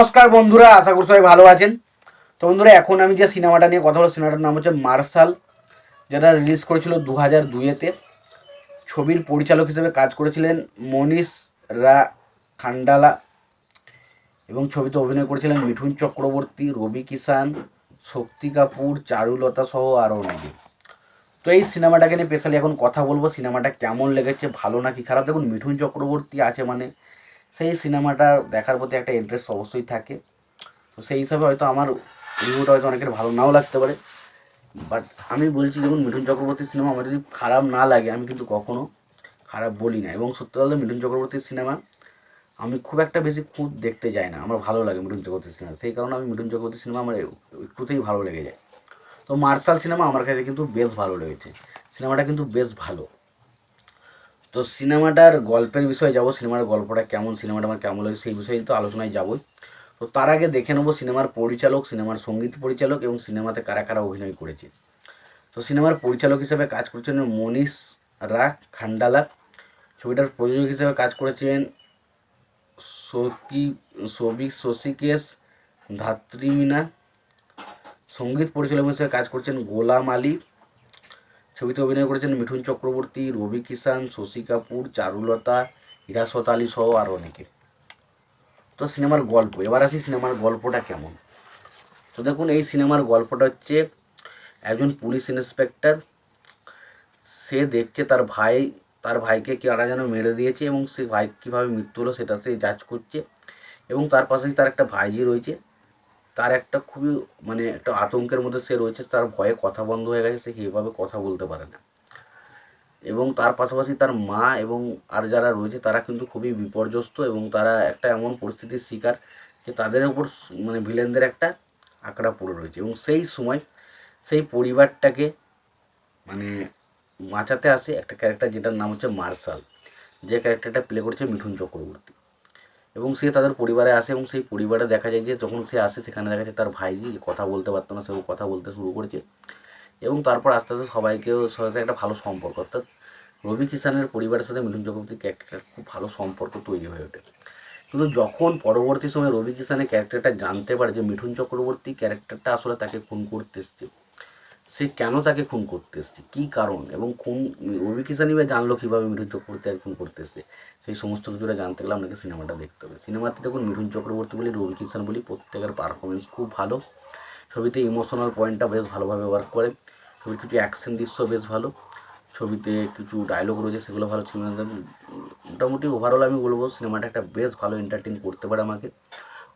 নমস্কার বন্ধুরা, আশা করি সবাই ভালো আছেন। তো বন্ধুরা, এখন আমি যে সিনেমাটা নিয়ে কথা বলব সিনেমাটার নাম হচ্ছে মার্শাল, যেটা রিলিজ করেছিল দু হাজার দুইয়েতে ছবির পরিচালক হিসেবে কাজ করেছিলেন মনীষ রা খান্ডালা এবং ছবিতে অভিনয় করেছিলেন মিঠুন চক্রবর্তী, রবি কিষান শক্তি কাপুর, চারুলতা সহ আরও অনেকে। তো এই সিনেমাটাকে নিয়ে স্পেশালি এখন কথা বলব, সিনেমাটা কেমন লেগেছে, ভালো নাকি খারাপ? দেখুন, মিঠুন চক্রবর্তী আছে মানে সেই সিনেমাটা দেখার প্রতি একটা ইন্টারেস্ট অবশ্যই থাকে। তো সেই হিসাবে হয়তো আমার রিভিউটা হয়তো অনেকের ভালো নাও লাগতে পারে। বাট আমি বলছি, দেখুন, মিঠুন চক্রবর্তীর সিনেমা আমার যদি খারাপ না লাগে, আমি কিন্তু কখনো খারাপ বলি না। এবং সত্যি মিঠুন চক্রবর্তীর সিনেমা আমি খুব একটা বেশি খুঁত দেখতে যাই না। আমার ভালো লাগে মিঠুন চক্রবর্তীর সিনেমা। সেই কারণে আমি মিঠুন চক্রবর্তীর সিনেমা আমার একটুতেই ভালো লেগে যায়। তো মার্শাল সিনেমা আমার কাছে কিন্তু বেশ ভালো লেগেছে। সিনেমাটা কিন্তু বেশ ভালো। তো সিনেমাটার গল্পের বিষয়ে যাব, সিনেমার গল্পটা কেমন, সিনেমাটা আমার কেমন লাগে সেই বিষয়ে তো আলোচনায় যাবই। তো তার আগে দেখে নেব সিনেমার পরিচালক, সিনেমার সংগীত পরিচালক এবং সিনেমাতে কারা কারা অভিনয় করেছে। তো সিনেমার পরিচালক হিসেবে কাজ করছেন মনীষ রা খান্ডালা ছবিটার প্রযোজক হিসেবে কাজ করেছেন সকি সবি শশিকেশ, ধাত্রী মিনা। সংগীত পরিচালক হিসেবে কাজ করছেন গোলাম আলী। ছবিতে অভিনয় করেছেন মিঠুন চক্রবর্তী, রবি কিষান শশী কাপুর, চারুলতা হিরাসত আলী সহ আরও অনেকে। তো সিনেমার গল্প, এবার আসি সিনেমার গল্পটা কেমন? তো দেখুন, এই সিনেমার গল্পটা হচ্ছে একজন পুলিশ ইন্সপেক্টর, সে দেখছে তার ভাই, তার ভাইকে কারা যেন মেরে দিয়েছে এবং সে ভাই কীভাবে মৃত্যু হলো সেটা সে যাচ করছে এবং তার পাশেই তার একটা ভাইজি রয়েছে। তার একটা খুবই মানে একটা আতঙ্কের মধ্যে সে রয়েছে, তার ভয়ে কথা বন্ধ হয়ে গেছে, সে সেইভাবে কথা বলতে পারে না। এবং তার পাশাপাশি তার মা এবং আর যারা রয়েছে, তারা কিন্তু খুবই বিপর্যস্ত এবং তারা একটা এমন পরিস্থিতির শিকার যে তাদের উপর মানে ভিলেনদের একটা আঁকড়া পড়ে রয়েছে। এবং সেই সময় সেই পরিবারটাকে মানে বাঁচাতে আসে একটা ক্যারেক্টার যেটার নাম হচ্ছে মার্শাল। যে ক্যারেক্টারটা প্লে করছে মিঠুন চক্রবর্তী। এবং সে তাদের পরিবারে আসে এবং সেই পরিবারে দেখা যায় যে যখন সে আসে সেখানে দেখা যায় তার ভাইজি কথা বলতে পারতো না সেও কথা বলতে শুরু করেছে। এবং তারপর আস্তে আস্তে সবাইকেও সাথে একটা ভালো সম্পর্ক। অর্থাৎ রবি কিষানের পরিবারের সাথে মিঠুন চক্রবর্তীর ক্যারেক্টার খুব ভালো সম্পর্ক তৈরি হয়ে ওঠে। কিন্তু যখন পরবর্তী সময় রবি কিষানের ক্যারেক্টারটা জানতে পারে যে মিঠুন চক্রবর্তী ক্যারেক্টারটা আসলে তাকে খুন করতে এসছে সে কেন তাকে খুন করতে এসছে? কী কারণ? এবং খুন রবি কিষানই বা জানলো কীভাবে মিঠুন চক্রবর্তী আর খুন করতে এসছে? সেই সমস্ত কিছুটা জানতে গেলে আপনাকে সিনেমাটা দেখতে হবে। সিনেমাতে দেখুন, মিঠুন চক্রবর্তী বলি রবি কিষান বলি, প্রত্যেকের পারফরমেন্স খুব ভালো। ছবিতে ইমোশনাল পয়েন্টটা বেশ ভালোভাবে ওয়ার্ক করে। ছবির কিছু অ্যাকশন দৃশ্য বেশ ভালো। ছবিতে কিছু ডায়লগ রয়েছে, সেগুলো ভালো ছিল। মোটামুটি ওভারঅল আমি বলব, সিনেমাটা একটা বেশ ভালো এন্টারটেন করতে পারে আমাকে।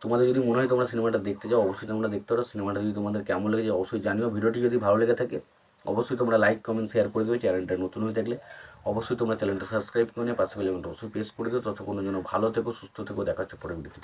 তোমাদের যদি মনে হয় তোমরা সিনেমাটা দেখতে যাও অবশ্যই তোমরা দেখতে পারো। সিনেমাটা যদি তোমাদের কেমন লেগেছে, অবশ্যই জানিও। ভিডিওটি যদি ভালো লেগে থাকে, অবশ্যই তোমরা লাইক কমেন্ট শেয়ার করে দিও। চ্যানেলটা নতুন হয়ে থাকলে অবশ্যই তোমরা চ্যানেলটা সাবস্ক্রাইব করে নিয়ে পাশে বেল অবশ্যই প্রেস করে দিও। ততক্ষণের জন্য ভালো থেকো, সুস্থ থেকো। দেখাচ্ছে পরে ভিডিওতে